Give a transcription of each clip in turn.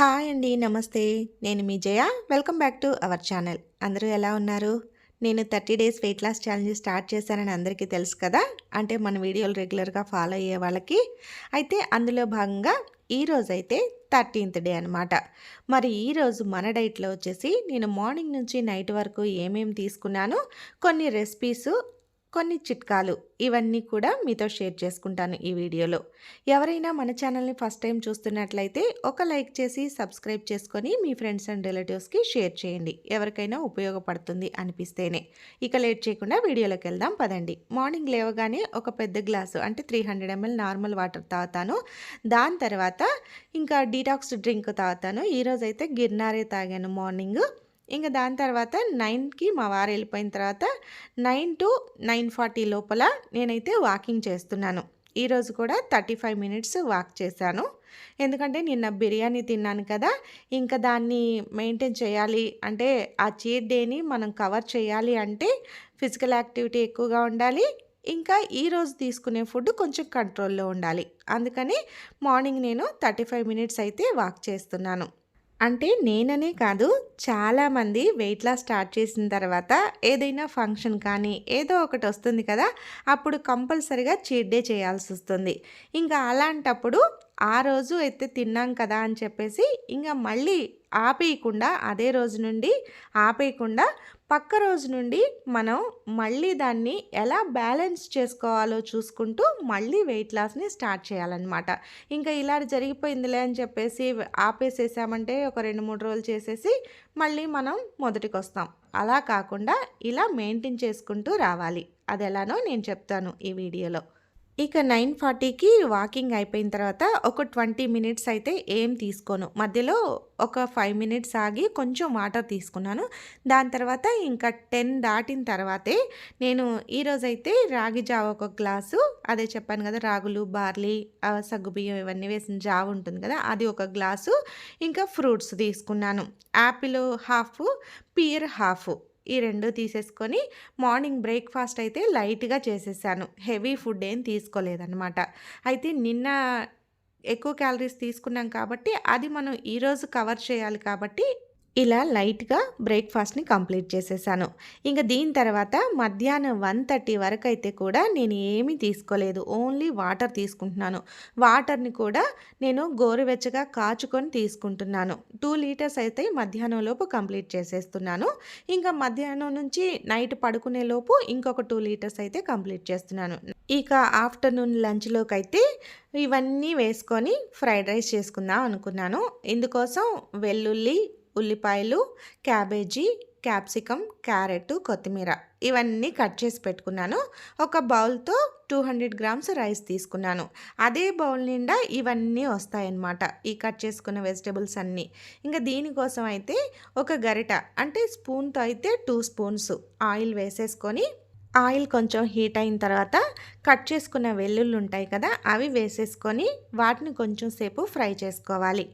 Hi అండి నమస్తే. నేను మీ Jaya. Welcome back to our channel. అందరూ ఎలా ఉన్నారు? నేను thirty days weight loss challenge start చేశానని అందరికీ తెలుసు కదా? అంటే మన వీడియోలు రెగ్యులర్గా ఫాలో అయ్యే వాళ్ళకి. అయితే అందులో భాగంగా ఈరోజు అయితే థర్టీన్త్ డే అనమాట మరి ఈరోజు మన డైట్లో వచ్చేసి నేను మార్నింగ్ నుంచి నైట్ వరకు ఏమేమి తీసుకున్నాను కొన్ని రెసిపీస్ కొన్ని చిట్కాలు ఇవన్నీ కూడా మీతో షేర్ చేసుకుంటాను ఈ వీడియోలో. ఎవరైనా మన ఛానల్ని ఫస్ట్ టైం చూస్తున్నట్లయితే ఒక లైక్ చేసి సబ్స్క్రైబ్ చేసుకొని మీ ఫ్రెండ్స్ అండ్ రిలేటివ్స్కి షేర్ చేయండి. ఎవరికైనా ఉపయోగపడుతుంది అనిపిస్తేనే. ఇక లేట్ చేయకుండా వీడియోలోకి వెళ్దాం పదండి. మార్నింగ్ లేవగానే ఒక పెద్ద గ్లాసు అంటే three hundred ML normal water తాగుతాను. దాని తర్వాత ఇంకా డీటాక్స్ డ్రింక్ తాగుతాను. ఈరోజు అయితే గిర్నారే తాగాను మార్నింగ్. ఇంకా దాని తర్వాత నైన్కి మా వారు వెళ్ళిపోయిన తర్వాత నైన్ టు నైన్ ఫార్టీ లోపల నేనైతే వాకింగ్ చేస్తున్నాను. ఈరోజు కూడా థర్టీ ఫైవ్ మినిట్స్ వాక్ చేశాను. ఎందుకంటే నిన్న బిర్యానీ తిన్నాను కదా ఇంకా దాన్ని మెయింటైన్ చేయాలి అంటే ఆ చీట్ డేని మనం కవర్ చేయాలి అంటే ఫిజికల్ యాక్టివిటీ ఎక్కువగా ఉండాలి. ఇంకా ఈరోజు తీసుకునే ఫుడ్ కొంచెం కంట్రోల్లో ఉండాలి. అందుకని మార్నింగ్ నేను థర్టీ ఫైవ్ మినిట్స్ అయితే వాక్ చేస్తున్నాను. అంటే నేననే కాదు చాలామంది వెయిట్ లాస్ స్టార్ట్ చేసిన తర్వాత ఏదైనా ఫంక్షన్ కానీ ఏదో ఒకటి వస్తుంది కదా అప్పుడు కంపల్సరిగా చీట్ డే చేయాల్సి వస్తుంది. ఇంకా అలాంటప్పుడు ఆ రోజు అయితే తిన్నాం కదా అని చెప్పేసి ఇంకా మళ్ళీ ఆపేయకుండా అదే రోజు నుండి ఆపేయకుండా పక్క రోజు నుండి మనం మళ్ళీ దాన్ని ఎలా బ్యాలెన్స్ చేసుకోవాలో చూసుకుంటూ మళ్ళీ వెయిట్ లాస్ని స్టార్ట్ చేయాలన్నమాట. ఇంకా ఇలా జరిగిపోయిందిలే అని చెప్పేసి ఆపేసేసామంటే ఒక రెండు మూడు రోజులు చేసేసి మళ్ళీ మనం మొదటికి వస్తాం అలా కాకుండా ఇలా మెయింటైన్ చేసుకుంటూ రావాలి. అది ఎలానో నేను చెప్తాను ఈ వీడియోలో. ఇక నైన్ ఫార్టీకి వాకింగ్ అయిపోయిన తర్వాత ఒక ట్వంటీ మినిట్స్ అయితే ఏం తీసుకోను. మధ్యలో ఒక ఫైవ్ మినిట్స్ ఆగి కొంచెం వాటర్ తీసుకున్నాను. దాని తర్వాత ఇంకా టెన్ దాటిన తర్వాతే నేను ఈరోజైతే రాగి జావ ఒక గ్లాసు అదే చెప్పాను కదా రాగులు బార్లీ సగ్గుబియ్యం ఇవన్నీ వేసిన జావ ఉంటుంది కదా అది ఒక గ్లాసు ఇంకా ఫ్రూట్స్ తీసుకున్నాను. Apple half pear half. ఈ రెండు తీసేసుకొని మార్నింగ్ బ్రేక్ఫాస్ట్ అయితే లైట్గా చేసేసాను. హెవీ ఫుడ్ ఏం తీసుకోలేదన్నమాట. అయితే నిన్న ఎక్కువ క్యాలరీస్ తీసుకున్నాం కాబట్టి అది మనం ఈరోజు కవర్ చేయాలి కాబట్టి ఇలా లైట్గా బ్రేక్ఫాస్ట్ని కంప్లీట్ చేసేసాను. ఇంకా దీని తర్వాత మధ్యాహ్నం వన్ థర్టీ వరకు అయితే కూడా నేను ఏమీ తీసుకోలేదు. ఓన్లీ వాటర్ తీసుకుంటున్నాను. వాటర్ని కూడా నేను గోరువెచ్చగా కాచుకొని తీసుకుంటున్నాను. టూ లీటర్స్ అయితే మధ్యాహ్నం లోపు కంప్లీట్ చేసేస్తున్నాను. ఇంకా మధ్యాహ్నం నుంచి నైట్ పడుకునే లోపు ఇంకొక టూ లీటర్స్ అయితే కంప్లీట్ చేస్తున్నాను. ఇక ఆఫ్టర్నూన్ లంచ్లోకి అయితే ఇవన్నీ వేసుకొని ఫ్రైడ్ రైస్ చేసుకుందాం అనుకున్నాను. ఇందుకోసం వెల్లుల్లి ఉల్లిపాయలు క్యాబేజీ క్యాప్సికమ్ క్యారెట్ కొత్తిమీర ఇవన్నీ కట్ చేసి పెట్టుకున్నాను. ఒక బౌల్తో టూ హండ్రెడ్ గ్రామ్స్ రైస్ తీసుకున్నాను. అదే బౌల్ నిండా ఇవన్నీ వస్తాయన్నమాట ఈ కట్ చేసుకున్న వెజిటబుల్స్ అన్నీ. ఇంకా దీనికోసం అయితే ఒక గరిట అంటే స్పూన్తో అయితే టూ స్పూన్స్ ఆయిల్ వేసేసుకొని ఆయిల్ కొంచెం హీట్ అయిన తర్వాత కట్ చేసుకున్న వెల్లుల్లి ఉంటాయి కదా అవి వేసేసుకొని వాటిని కొంచెం సేపు ఫ్రై చేసుకోవాలి.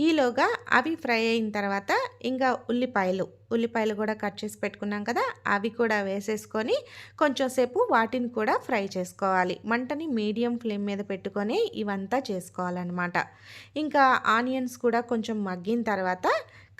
ఈలోగా అవి ఫ్రై అయిన తర్వాత ఇంకా ఉల్లిపాయలు ఉల్లిపాయలు కూడా కట్ చేసి పెట్టుకున్నాం కదా అవి కూడా వేసేసుకొని కొంచెం సేపు వాటిని కూడా ఫ్రై చేసుకోవాలి. మంటని మీడియం ఫ్లేమ్ మీద పెట్టుకొని ఇవంతా చేసుకోవాలన్నమాట. ఇంకా ఆనియన్స్ కూడా కొంచెం మగ్గిన తర్వాత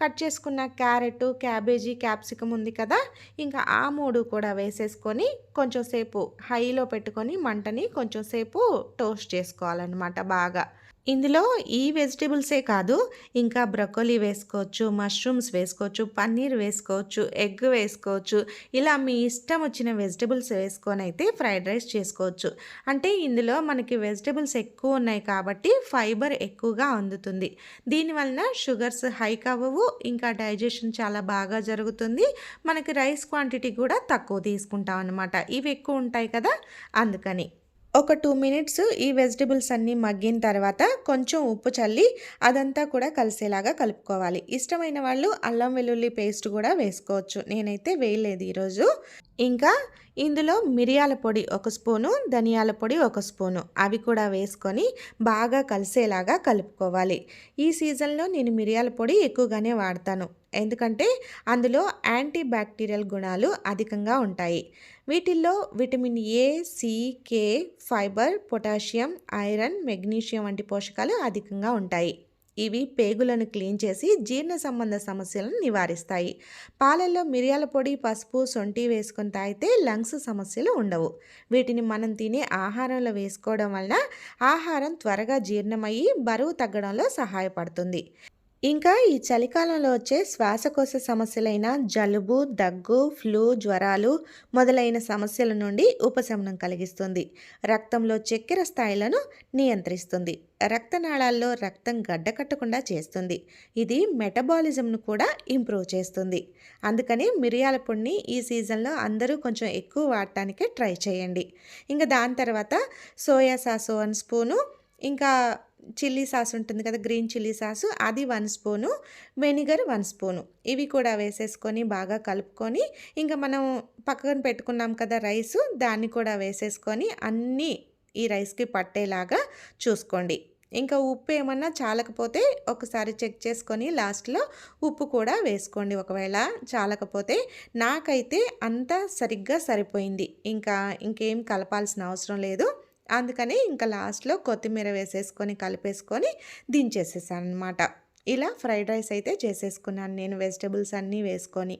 కట్ చేసుకున్న క్యారెట్ క్యాబేజీ క్యాప్సికమ్ ఉంది కదా ఇంకా ఆ మూడు కూడా వేసేసుకొని కొంచెం సేపు హైలో పెట్టుకొని మంటని కొంచెం సేపు టోస్ట్ చేసుకోవాలన్నమాట బాగా. ఇందులో ఈ వెజిటేబుల్సే కాదు ఇంకా బ్రొకోలీ వేసుకోవచ్చు మష్రూమ్స్ వేసుకోవచ్చు పన్నీర్ వేసుకోవచ్చు ఎగ్ వేసుకోవచ్చు ఇలా మీ ఇష్టం వచ్చిన వెజిటేబుల్స్ వేసుకొని అయితే ఫ్రైడ్ రైస్ చేసుకోవచ్చు. అంటే ఇందులో మనకి వెజిటేబుల్స్ ఎక్కువ ఉన్నాయి కాబట్టి ఫైబర్ ఎక్కువగా అందుతుంది. దీనివలన షుగర్స్ హైక్ అవ్వవు ఇంకా డైజెషన్ చాలా బాగా జరుగుతుంది. మనకి రైస్ క్వాంటిటీ కూడా తక్కువ తీసుకుంటాం అనమాట ఇవి ఎక్కువ ఉంటాయి కదా అందుకని. ఒక టూ మినిట్స్ ఈ వెజిటబుల్స్ అన్నీ మగ్గిన తర్వాత కొంచెం ఉప్పు చల్లి అదంతా కూడా కలిసేలాగా కలుపుకోవాలి. ఇష్టమైన వాళ్ళు అల్లం వెల్లుల్లి పేస్ట్ కూడా వేసుకోవచ్చు. నేనైతే వేయలేదు ఈరోజు. ఇంకా ఇందులో మిరియాల పొడి ఒక స్పూను ధనియాల పొడి ఒక స్పూను. అవి కూడా వేసుకొని బాగా కలిసేలాగా కలుపుకోవాలి. ఈ సీజన్లో నేను మిరియాల పొడి ఎక్కువగానే వాడతాను. ఎందుకంటే అందులో యాంటీ బ్యాక్టీరియల్ గుణాలు అధికంగా ఉంటాయి. వీటిల్లో vitamin A C K fibre potassium iron magnesium వంటి పోషకాలు అధికంగా ఉంటాయి. ఇవి పేగులను క్లీన్ చేసి జీర్ణ సంబంధ సమస్యలను నివారిస్తాయి. పాలల్లో మిరియాల పొడి పసుపు సొంటి వేసుకొని తాగితే లంగ్స్ సమస్యలు ఉండవు. వీటిని మనం తినే ఆహారంలో వేసుకోవడం వలన ఆహారం త్వరగా జీర్ణమయ్యి బరువు తగ్గడంలో సహాయపడుతుంది. ఇంకా ఈ చలికాలంలో వచ్చే శ్వాసకోశ సమస్యలైన జలుబు దగ్గు ఫ్లూ జ్వరాలు మొదలైన సమస్యల నుండి ఉపశమనం కలిగిస్తుంది. రక్తంలో చక్కెర స్థాయిలను నియంత్రిస్తుంది. రక్తనాళాల్లో రక్తం గడ్డకట్టకుండా చేస్తుంది. ఇది మెటబాలిజంను కూడా ఇంప్రూవ్ చేస్తుంది. అందుకని మిరియాల పొడిని ఈ సీజన్లో అందరూ కొంచెం ఎక్కువ వాడటానికి ట్రై చేయండి. ఇంకా దాని తర్వాత సోయా సాస్ వన్ స్పూను ఇంకా చిల్లీ సాస్ ఉంటుంది కదా గ్రీన్ చిల్లీ సాసు అది one spoon. Vinegar one spoon. ఇవి కూడా వేసేసుకొని బాగా కలుపుకొని ఇంకా మనం పక్కన పెట్టుకున్నాం కదా రైసు దాన్ని కూడా వేసేసుకొని అన్నీ ఈ రైస్కి పట్టేలాగా చూసుకోండి. ఇంకా ఉప్పు ఏమన్నా చాలకపోతే ఒకసారి చెక్ చేసుకొని లాస్ట్లో ఉప్పు కూడా వేసుకోండి. ఒకవేళ చాలకపోతే నాకైతే అంతా సరిగ్గా సరిపోయింది. ఇంకా ఇంకేం కలపాల్సిన అవసరం లేదు. అందుకని ఇంకా లాస్ట్లో కొత్తిమీర వేసేసుకొని కలిపేసుకొని దించేసేసాను అనమాట ఇలా ఫ్రైడ్ రైస్ అయితే చేసేసుకున్నాను నేను వెజిటబుల్స్ అన్నీ వేసుకొని.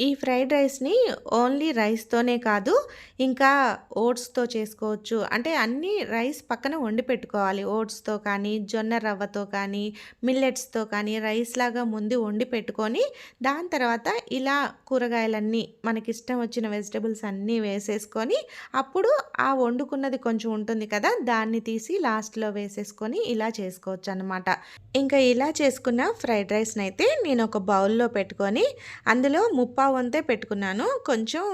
ఈ ఫ్రైడ్ రైస్ని ఓన్లీ రైస్తోనే కాదు ఇంకా ఓట్స్తో చేసుకోవచ్చు. అంటే అన్ని రైస్ పక్కన వండి పెట్టుకోవాలి. ఓట్స్తో కానీ జొన్న రవ్వతో కానీ మిల్లెట్స్తో కానీ రైస్ లాగా ముందు వండి పెట్టుకొని దాని తర్వాత ఇలా కూరగాయలన్నీ మనకి ఇష్టం వచ్చిన వెజిటబుల్స్ అన్నీ వేసేసుకొని అప్పుడు ఆ వండుకున్నది కొంచెం ఉంటుంది కదా దాన్ని తీసి లాస్ట్లో వేసేసుకొని ఇలా చేసుకోవచ్చు అనమాట ఇంకా ఇలా చేసుకున్న ఫ్రైడ్ రైస్ని అయితే నేను ఒక బౌల్లో పెట్టుకొని అందులో ముప్ప వంతే పెట్టుకున్నాను. కొంచెం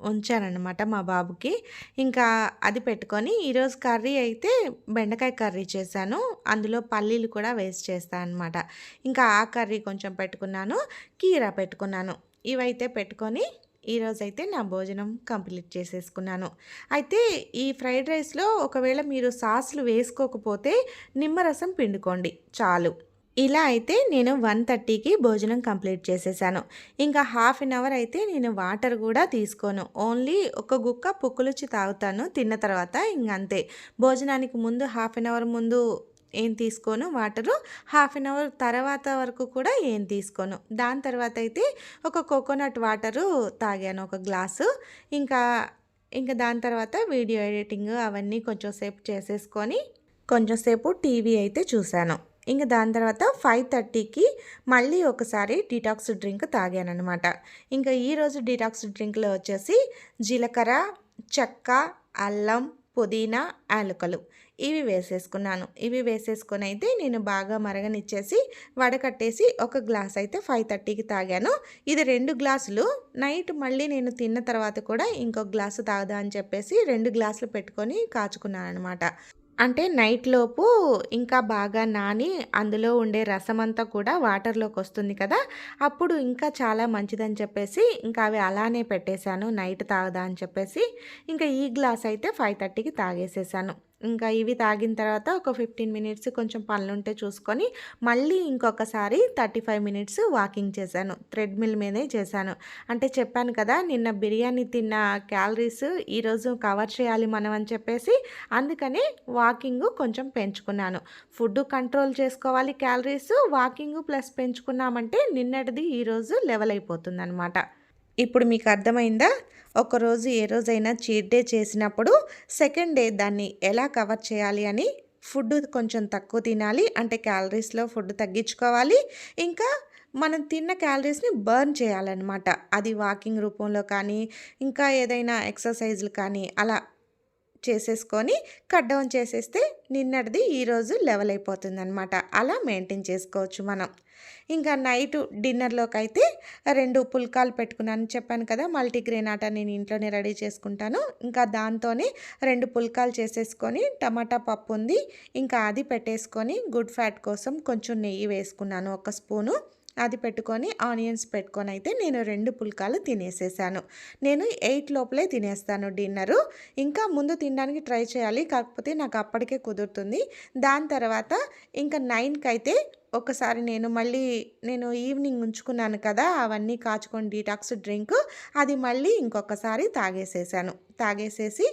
ఉంచానన్నమాట మా బాబుకి. ఇంకా అది పెట్టుకొని ఈరోజు కర్రీ అయితే బెండకాయ కర్రీ చేశాను. అందులో పల్లీలు కూడా వేస్ట్ చేస్తాను అనమాట ఇంకా ఆ కర్రీ కొంచెం పెట్టుకున్నాను. కీరా పెట్టుకున్నాను. ఇవైతే పెట్టుకొని ఈరోజైతే నా భోజనం కంప్లీట్ చేసేసుకున్నాను. అయితే ఈ ఫ్రైడ్ రైస్లో ఒకవేళ మీరు సాసులు వేసుకోకపోతే నిమ్మరసం పిండుకోండి. చాలు. ఇలా అయితే నేను వన్ థర్టీకి భోజనం కంప్లీట్ చేసేసాను. ఇంకా హాఫ్ అన్ అవర్ అయితే నేను వాటర్ కూడా తీసుకోను. ఓన్లీ ఒక గుక్క పుక్కులుచి తాగుతాను తిన్న తర్వాత ఇంకంతే. భోజనానికి ముందు హాఫ్ అన్ అవర్ ముందు ఏం తీసుకోను? వాటరు. హాఫ్ అన్ అవర్ తర్వాత వరకు కూడా ఏం తీసుకోను. దాని తర్వాత అయితే ఒక కోకోనట్ వాటరు తాగాను ఒక గ్లాసు. ఇంకా ఇంకా దాని తర్వాత వీడియో ఎడిటింగ్ అవన్నీ కొంచెం సేపు చేసేసుకొని కొంచెంసేపు టీవీ అయితే చూశాను. ఇంకా దాని తర్వాత ఫైవ్ థర్టీకి మళ్ళీ ఒకసారి డిటాక్స్ డ్రింక్ తాగానమాట ఇంకా ఈరోజు డిటాక్స్ డ్రింక్లో వచ్చేసి జీలకర్ర చెక్క అల్లం పుదీనా యాలకులు. ఇవి వేసేసుకున్నాను. ఇవి వేసేసుకొని అయితే నేను బాగా మరగనిచ్చేసి వడకట్టేసి ఒక గ్లాస్ అయితే ఫైవ్ థర్టీకి తాగాను. ఇది రెండు గ్లాసులు. నైట్ మళ్ళీ నేను తిన్న తర్వాత కూడా ఇంకొక గ్లాసు తాగదా అని చెప్పేసి రెండు గ్లాసులు పెట్టుకొని కాచుకున్నాను అనమాట అంటే నైట్లోపు ఇంకా బాగా నాని అందులో ఉండే రసం అంతా కూడా వాటర్లోకి వస్తుంది కదా అప్పుడు ఇంకా చాలా మంచిదని చెప్పేసి ఇంకా అవి అలానే పెట్టేశాను. నైట్ తాగదా అని చెప్పేసి ఇంకా ఈ గ్లాస్ అయితే ఫైవ్ థర్టీకి తాగేసేసాను. ఇంకా ఇవి తాగిన తర్వాత ఒక ఫిఫ్టీన్ మినిట్స్ కొంచెం పనులుంటే చూసుకొని మళ్ళీ ఇంకొకసారి థర్టీ ఫైవ్ మినిట్స్ వాకింగ్ చేశాను. థ్రెడ్మిల్ మీదే చేశాను. అంటే చెప్పాను కదా నిన్న బిర్యానీ తిన్న క్యాలరీస్ ఈరోజు కవర్ చేయాలి మనం అని చెప్పేసి అందుకని వాకింగ్ కొంచెం పెంచుకున్నాను. ఫుడ్ కంట్రోల్ చేసుకోవాలి క్యాలరీస్ వాకింగ్ ప్లస్ పెంచుకున్నామంటే నిన్నటిది ఈరోజు లెవెల్ అయిపోతుంది అనమాట ఇప్పుడు మీకు అర్థమైందా? ఒకరోజు ఏ రోజైనా చీట్ డే చేసినప్పుడు సెకండ్ డే దాన్ని ఎలా కవర్ చేయాలి అని ఫుడ్ కొంచెం తక్కువ తినాలి అంటే క్యాలరీస్లో ఫుడ్ తగ్గించుకోవాలి. ఇంకా మనం తిన్న క్యాలరీస్ని బర్న్ చేయాలన్నమాట. అది వాకింగ్ రూపంలో కానీ ఇంకా ఏదైనా ఎక్సర్సైజ్లు కానీ అలా చేసేసుకొని కట్ డౌన్ చేసేస్తే నిన్నటిది ఈరోజు లెవెల్ అయిపోతుంది అనమాట అలా మెయింటైన్ చేసుకోవచ్చు మనం. ఇంకా నైట్ డిన్నర్లోకి అయితే రెండు పుల్కాలు పెట్టుకున్నాను చెప్పాను కదా మల్టీగ్రెయిన్ ఆట నేను ఇంట్లోనే రెడీ చేసుకుంటాను. ఇంకా దాంతోనే రెండు పుల్కాలు చేసేసుకొని టమాటా పప్పు ఉంది ఇంకా అది పెట్టేసుకొని గుడ్ ఫ్యాట్ కోసం కొంచెం నెయ్యి వేసుకున్నాను ఒక స్పూను. అది పెట్టుకొని ఆనియన్స్ పెట్టుకొని అయితే నేను రెండు పుల్కాలు తినేసేసాను. నేను ఎయిట్ లోపలే తినేస్తాను డిన్నరు. ఇంకా ముందు తినడానికి ట్రై చేయాలి. కాకపోతే నాకు అప్పటికే కుదురుతుంది. దాని తర్వాత ఇంకా నైన్కి అయితే ఒకసారి నేను మళ్ళీ నేను ఈవినింగ్ ఉంచుకున్నాను కదా అవన్నీ కాచుకొని డీటాక్స్ డ్రింక్ అది మళ్ళీ ఇంకొకసారి తాగేసేసాను. తాగేసేసి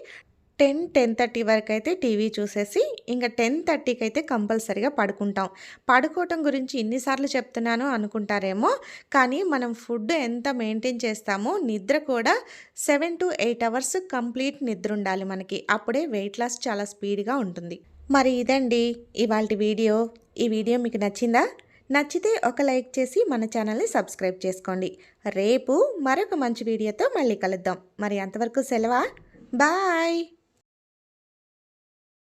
టెన్ టెన్ థర్టీ వరకు అయితే టీవీ చూసేసి ఇంకా టెన్ థర్టీకి అయితే కంపల్సరీగా పడుకుంటాం. పడుకోవటం గురించి ఇన్నిసార్లు చెప్తున్నాను అనుకుంటారేమో కానీ మనం ఫుడ్ ఎంత మెయింటైన్ చేస్తామో నిద్ర కూడా seven to eight hours complete నిద్ర ఉండాలి మనకి. అప్పుడే వెయిట్ లాస్ చాలా స్పీడ్గా ఉంటుంది. మరి ఇదండి ఇవాళ వీడియో. ఈ వీడియో మీకు నచ్చిందా? నచ్చితే ఒక లైక్ చేసి మన ఛానల్ని సబ్స్క్రైబ్ చేసుకోండి. రేపు మరొక మంచి వీడియోతో మళ్ళీ కలుద్దాం. మరి అంతవరకు సెలవా? బాయ్!